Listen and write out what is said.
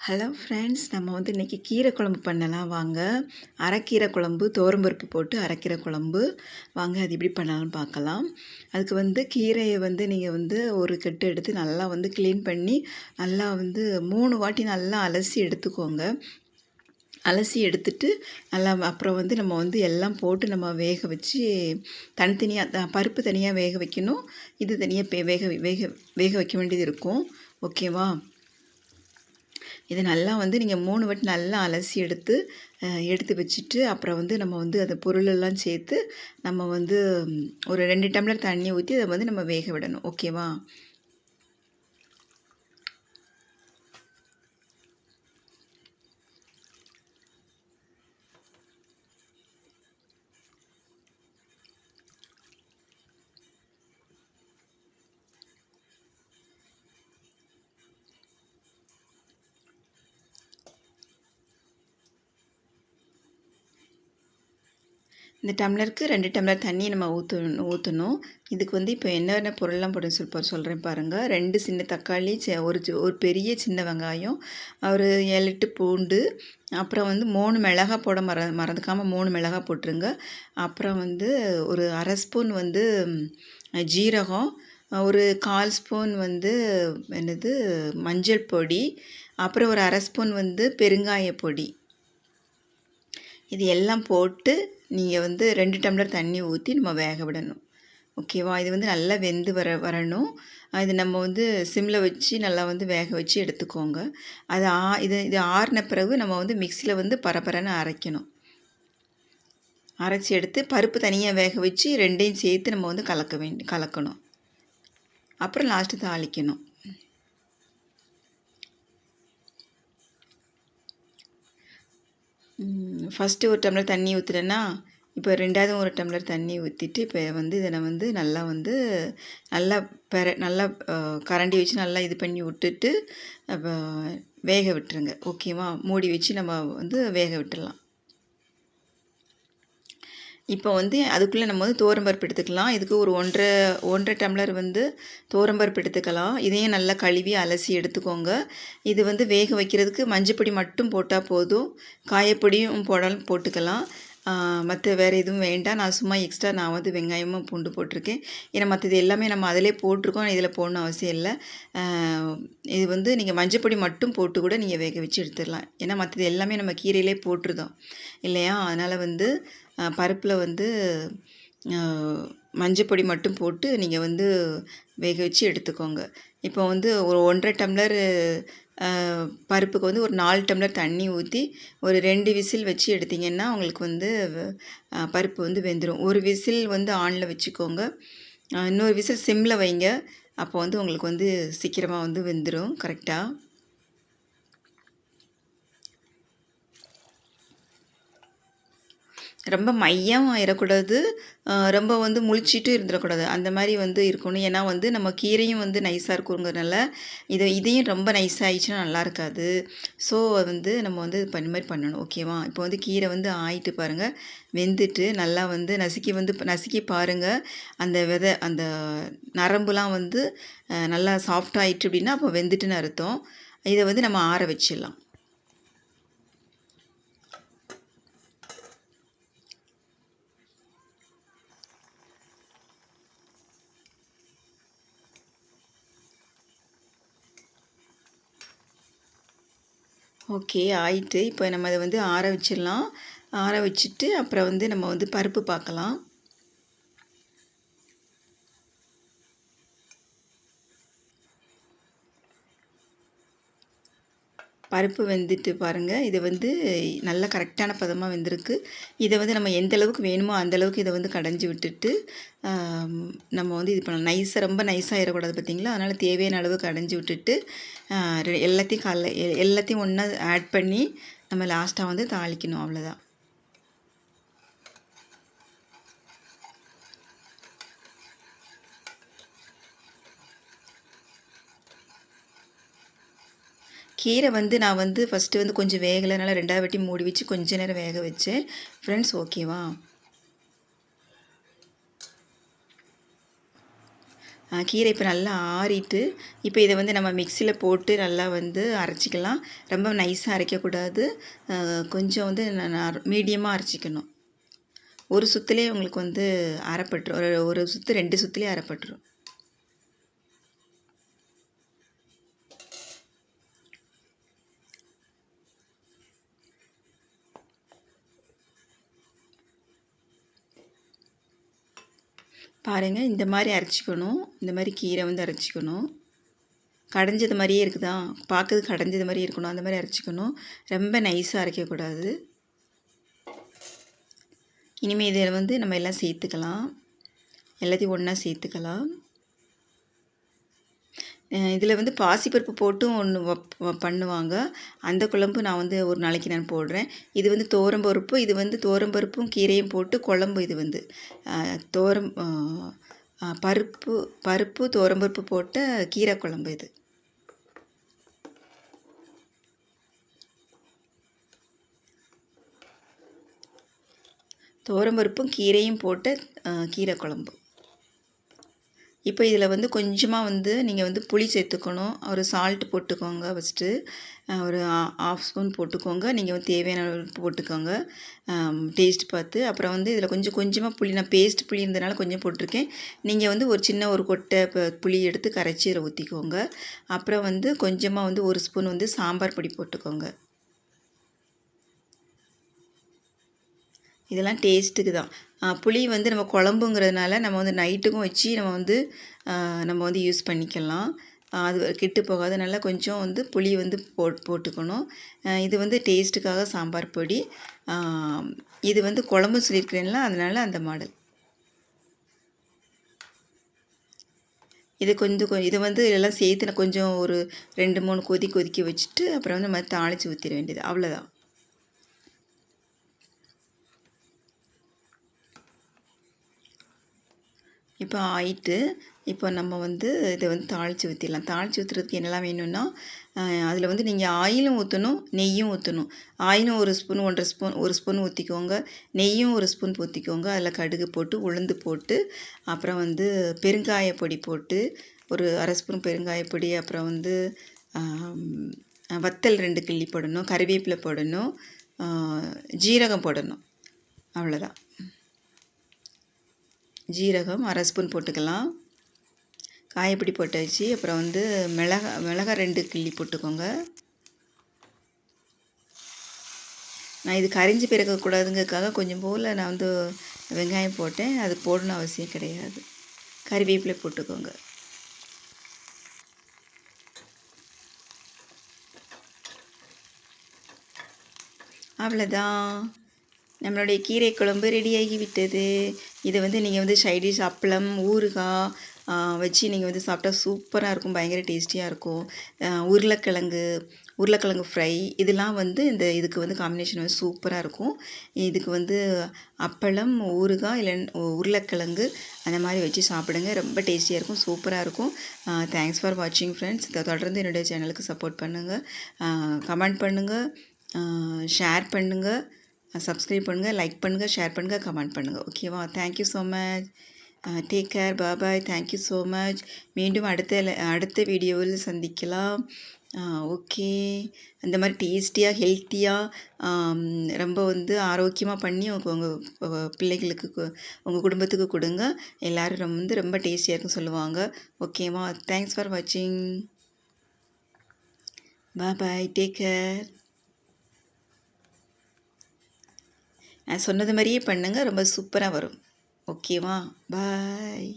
Hello friends நம்ம வந்து இன்றைக்கி கீரை குழம்பு பண்ணலாம். வாங்க. அரைக்கீரை குழம்பு தோரம்பருப்பு போட்டு அரைக்கீரை குழம்பு. வாங்க அது எப்படி பண்ணலாம்னு பார்க்கலாம். அதுக்கு வந்து கீரையை வந்து நீங்கள் வந்து ஒரு கட்டு எடுத்து நல்லா வந்து க்ளீன் பண்ணி நல்லா வந்து மூணு வாட்டி நல்லா அலசி எடுத்துக்கோங்க. அலசி எடுத்துட்டு நல்லா அப்புறம் வந்து நம்ம வந்து எல்லாம் போட்டு நம்ம வேக வச்சு தனித்தனியாக பருப்பு தனியாக வேக வைக்கணும். இது தனியாக வேக வேக வேக வைக்க வேண்டியது இருக்கும். ஓகேவா இதை நல்லா வந்து நீங்கள் மூணு வாட்டி நல்லா அலசி எடுத்து எடுத்து வச்சுட்டு அப்புறம் வந்து நம்ம வந்து அந்த பொருளெல்லாம் சேர்த்து நம்ம வந்து ஒரு ரெண்டு டம்ளர் தண்ணி ஊற்றி அதை வந்து நம்ம வேக விடணும். ஓகேவா? இந்த டம்ளருக்கு ரெண்டு டம்ளர் தண்ணியை நம்ம ஊற்றணும் ஊற்றணும் இதுக்கு வந்து இப்போ என்னென்ன பொருள்லாம் போட்டு சொல் சொல்கிறேன் பாருங்கள் ரெண்டு சின்ன தக்காளி ஒரு ஒரு பெரிய சின்ன வெங்காயம் ஒரு ஏழு எட்டு பூண்டு அப்புறம் வந்து மூணு மிளகா போட மற மறந்துக்காமல் மூணு மிளகா போட்டுருங்க. அப்புறம் வந்து ஒரு அரை ஸ்பூன் வந்து ஜீரகம் ஒரு கால் ஸ்பூன் வந்து என்னது மஞ்சள் பொடி அப்புறம் ஒரு அரை ஸ்பூன் வந்து பெருங்காய பொடி. இது எல்லாம் போட்டு நீங்கள் வந்து ரெண்டு டம்ளர் தண்ணி ஊற்றி நம்ம வேக விடணும். ஓகேவா இது வந்து நல்லா வெந்து வர வரணும். இது நம்ம வந்து சிம்மில் வச்சு நல்லா வந்து வேக வச்சு எடுத்துக்கோங்க. அது ஆ இது இது ஆறின பிறகு நம்ம வந்து மிக்சியில் வந்து பரபரன்னு அரைக்கணும். அரைச்சி எடுத்து பருப்பு தனியாக வேக வச்சு ரெண்டையும் சேர்த்து நம்ம வந்து கலக்க வேண்டி கலக்கணும். அப்புறம் லாஸ்ட்டு தாளிக்கணும். ஃபஸ்ட்டு ஒரு டம்ளர் தண்ணி ஊற்றுனேன்னா இப்போ ரெண்டாவது ஒரு டம்ளர் தண்ணி ஊற்றிட்டு இப்போ வந்து இதை வந்து நல்லா வந்து நல்லா பெர நல்லா கரண்டி வச்சு நல்லா இது பண்ணி விட்டுட்டு வேக விட்டுருங்க. ஓகேவா? மூடி வச்சு நம்ம வந்து வேக விட்டுடலாம் இப்போ வந்து அதுக்குள்ளே நம்ம வந்து தோரம்பருப்பு எடுத்துக்கலாம். இதுக்கு ஒரு ஒன்றரை ஒன்றரை டம்ளர் வந்து தோரம்பருப்பு எடுத்துக்கலாம். இதையும் நல்லா கழுவி அலசி எடுத்துக்கோங்க. இது வந்து வேக வைக்கிறதுக்கு மஞ்சப்பொடி மட்டும் போட்டால் போதும். காயப்பொடியும் போடாலும் போட்டுக்கலாம். மற்ற வேறு எதுவும் வேண்டாம். நான் சும்மா எக்ஸ்ட்ரா நான் வந்து வெங்காயமும் பூண்டு போட்டிருக்கேன். ஏன்னா மற்றது எல்லாமே நம்ம அதிலே போட்டிருக்கோம். இதில் போடணும் அவசியம் இல்லை. இது வந்து நீங்கள் மஞ்சப்பொடி மட்டும் போட்டு கூட நீங்கள் வேக வச்சு எடுத்துடலாம். ஏன்னா மற்றது எல்லாமே நம்ம கீரையிலே போட்டிருந்தோம். இல்லையா? அதனால் வந்து பருப்பில் வந்து மஞ்சப்பொடி மட்டும் போட்டு நீங்கள் வந்து வேக வச்சு எடுத்துக்கோங்க. இப்போ வந்து ஒரு ஒன்றரை டம்ளர் பருப்புக்கு வந்து ஒரு நாலு டம்ளர் தண்ணி ஊற்றி ஒரு ரெண்டு விசில் வச்சு எடுத்திங்கன்னா உங்களுக்கு வந்து பருப்பு வந்து வெந்துடும் ஒரு விசில் வந்து ஆனில் வச்சுக்கோங்க. இன்னொரு விசில் சிம்மில் வைங்க. அப்போ வந்து உங்களுக்கு வந்து சீக்கிரமாக வந்து வெந்துடும் கரெக்டாக ரொம்ப மையம் ஆயிடக்கூடாது ரொம்ப வந்து முழிச்சிட்டு இருந்துடக்கூடாது. அந்த மாதிரி வந்து இருக்கணும். ஏன்னா வந்து நம்ம கீரையும் வந்து நைஸாக இருக்குங்கிறனால இதை இதையும் ரொம்ப நைஸாக ஆயிடுச்சுன்னா நல்லா இருக்காது. ஸோ வந்து நம்ம வந்து பண்ண மாதிரி பண்ணணும். ஓகேவா இப்போ வந்து கீரை வந்து ஆயிட்டு பாருங்கள் வெந்துட்டு நல்லா வந்து நசுக்கி வந்து நசுக்கி பாருங்கள் அந்த விதை அந்த நரம்புலாம் வந்து நல்லா சாஃப்ட் ஆயிட்டு அப்படின்னா அப்போ வெந்துட்டுன்னு அர்த்தம். இதை வந்து நம்ம ஆற வச்சிடலாம். ஓகே ஆயிட்டு இப்போ நம்ம அதை வந்து ஆற வச்சிடலாம். ஆற வச்சுட்டு அப்புறம் வந்து நம்ம வந்து பருப்பு பார்க்கலாம் பருப்பு வெந்துட்டு பாருங்கள் இது வந்து நல்ல கரெக்டான பதமாக வெந்திருக்கு. இதை வந்து நம்ம எந்த அளவுக்கு வேணுமோ அந்தளவுக்கு இதை வந்து கடைஞ்சி விட்டுட்டு நம்ம வந்து இது பண்ணலாம் நைஸாக ரொம்ப நைஸாக ஆயிடக்கூடாது பார்த்திங்களா? அதனால் தேவையான அளவு கடைஞ்சி விட்டுட்டு எல்லாத்தையும் காலைல எல்லாத்தையும் ஒன்றா ஆட் பண்ணி நம்ம லாஸ்ட்டாக வந்து தாளிக்கணும். அவ்வளோதான் கீரை வந்து நான் வந்து ஃபஸ்ட்டு வந்து கொஞ்சம் வேகலைனால ரெண்டாவது வாட்டி மூடி வச்சு கொஞ்ச நேரம் வேக வச்சேன். ஃப்ரெண்ட்ஸ் ஓகேவா கீரை இப்போ நல்லா ஆறிட்டு இப்போ இதை வந்து நம்ம மிக்சியில் போட்டு நல்லா வந்து அரைச்சிக்கலாம். ரொம்ப நைஸாக அரைக்கக்கூடாது. கொஞ்சம் வந்து மீடியமாக அரைச்சிக்கணும். ஒரு சுற்றுலேயே உங்களுக்கு வந்து அரைப்பட்டுரும். ஒரு ஒரு சுற்று ரெண்டு சுற்றுலேயே அரைப்பட்டுரும். பாருங்கள் இந்த மாதிரி அரைச்சிக்கணும். இந்த மாதிரி கீரை வந்து அரைச்சிக்கணும். கடைஞ்சது மாதிரியே இருக்குதா? பார்க்கறது கடைஞ்சது மாதிரி இருக்கணும். அந்த மாதிரி அரைச்சிக்கணும். ரொம்ப நைஸாக அரைக்கக்கூடாது. இனிமேல் இதில் வந்து நம்ம எல்லாம் சேர்த்துக்கலாம். எல்லாத்தையும் ஒன்றா சேர்த்துக்கலாம். இதில் வந்து பாசிப்பருப்பு போட்டும் ஒன்று பண்ணுவாங்க. அந்த குழம்பு நான் வந்து ஒரு நாளைக்கு நான் போடுறேன். இது வந்து தோரம்பருப்பு இது வந்து தோரம்பருப்பும் கீரையும் போட்டு குழம்பு இது வந்து. தோரம் பருப்பு பருப்பு தோரம்பருப்பு போட்ட கீரை குழம்பு இது. தோரம்பருப்பும் கீரையும் போட்ட கீரை குழம்பு. இப்போ இதில் வந்து கொஞ்சமாக வந்து நீங்கள் வந்து புளி சேர்த்துக்கணும். ஒரு சால்ட் போட்டுக்கோங்க ஃபஸ்ட்டு ஒரு ஆஃப் ஸ்பூன் போட்டுக்கோங்க. நீங்கள் வந்து தேவையான போட்டுக்கோங்க. டேஸ்ட் பார்த்து. அப்புறம் வந்து இதில் கொஞ்சம் கொஞ்சமாக புளி நான் பேஸ்ட் புளி இருந்தனால கொஞ்சம் போட்டிருக்கேன். நீங்கள் வந்து ஒரு சின்ன ஒரு கொட்டை புளி எடுத்து கரைச்சி இதில் ஊற்றிக்கோங்க அப்புறம் வந்து கொஞ்சமாக வந்து ஒரு ஸ்பூன் வந்து சாம்பார் பொடி போட்டுக்கோங்க. இதெல்லாம் டேஸ்ட்டுக்கு தான். புளி வந்து நம்ம குழம்புங்கிறதுனால நம்ம வந்து நைட்டுக்கும் வச்சு நம்ம வந்து நம்ம வந்து யூஸ் பண்ணிக்கலாம். அது கெட்டு போகாத. நல்லா கொஞ்சம் வந்து புளி வந்து போட் போட்டுக்கணும். இது வந்து டேஸ்ட்டுக்காக சாம்பார் பொடி. இது வந்து குழம்பு சொல்லியிருக்கிறேன்ல அதனால் அந்த மாடல். இது கொஞ்சம் இதை வந்து எல்லாம் சேர்த்து நான் கொஞ்சம் ஒரு ரெண்டு மூணு கொதி கொதிக்க வச்சுட்டு அப்புறம் வந்து நம்ம தாளித்து ஊற்றிட வேண்டியது. அவ்வளோதான் இப்போ ஆயிட்டு இப்போ நம்ம வந்து இதை வந்து தாளித்து ஊற்றிடலாம் தாளித்து ஊற்றுறதுக்கு என்னெல்லாம் வேணும்னா அதில் வந்து நீங்கள் ஆயிலும் ஊற்றணும் நெய்யும் ஊற்றணும் ஆயிலும் ஒரு ஸ்பூன் ஒன்றரை ஸ்பூன் ஒரு ஸ்பூன் ஊற்றிக்கோங்க நெய்யும் ஒரு ஸ்பூன் ஊற்றிக்கோங்க அதில் கடுகு போட்டு உளுந்து போட்டு அப்புறம் வந்து பெருங்காய பொடி போட்டு ஒரு அரை ஸ்பூன் பெருங்காய பொடி அப்புறம் வந்து வத்தல் ரெண்டு கிள்ளி போடணும் கறிவேப்பிலை போடணும் ஜீரகம் போடணும். அவ்வளோதான் ஜீரகம் அரை ஸ்பூன் போட்டுக்கலாம். காயப்பொடி போட்டாச்சு. அப்புறம் வந்து மிளகா மிளகா ரெண்டு கிள்ளி போட்டுக்கோங்க. நான் இது கரிஞ்சு பிறக்கக்கூடாதுங்கிறதுக்காக கொஞ்சம் போல் நான் வந்து வெங்காயம் போட்டேன். அது போடணும் அவசியம் கிடையாது. கறிவேப்பிலை போட்டுக்கோங்க. அவ்வளோதான். நம்மளுடைய கீரை குழம்பு ரெடியாகி விட்டது இதை வந்து நீங்கள் வந்து சைடிஷ் அப்பளம் ஊறுகாய் வச்சு நீங்கள் வந்து சாப்பிட்டா சூப்பராக இருக்கும். பயங்கர டேஸ்டியாக இருக்கும். உருளைக்கிழங்கு உருளைக்கிழங்கு ஃப்ரை இதெல்லாம் வந்து இந்த இதுக்கு வந்து காம்பினேஷன் வந்து சூப்பராக இருக்கும். இதுக்கு வந்து அப்பளம் ஊறுகாய் இல்லை உருளைக்கிழங்கு அந்த மாதிரி வச்சு சாப்பிடுங்க. ரொம்ப டேஸ்டியாக இருக்கும் சூப்பராக இருக்கும். தேங்க்ஸ் ஃபார் வாட்சிங் ஃப்ரெண்ட்ஸ் இதை தொடர்ந்து என்னுடைய சேனலுக்கு சப்போர்ட் பண்ணுங்கள் கமெண்ட் பண்ணுங்கள் ஷேர் பண்ணுங்கள் சப்ஸ்கிரைப் பண்ணுங்கள் லைக் பண்ணுங்கள் ஷேர் பண்ணுங்கள் கமெண்ட் பண்ணுங்கள் ஓகேவா thank you so much take care bye bye thank you so much மீண்டும் அடுத்த அடுத்த வீடியோவில் சந்திக்கலாம். ஓகே அந்த மாதிரி டேஸ்டியாக ஹெல்த்தியாக ரொம்ப வந்து ஆரோக்கியமாக பண்ணி உங்கள் உங்கள் பிள்ளைகளுக்கு உங்கள் குடும்பத்துக்கு கொடுங்க. எல்லோரும் வந்து ரொம்ப டேஸ்டியாக இருக்குன்னு சொல்லுவாங்க. ஓகேவா தேங்க்ஸ் ஃபார் வாட்சிங் பாய் டேக் கேர் நான் சொன்னது மாதிரியே பண்ணுங்கள் ரொம்ப சூப்பராக வரும். ஓகேவா? பாய்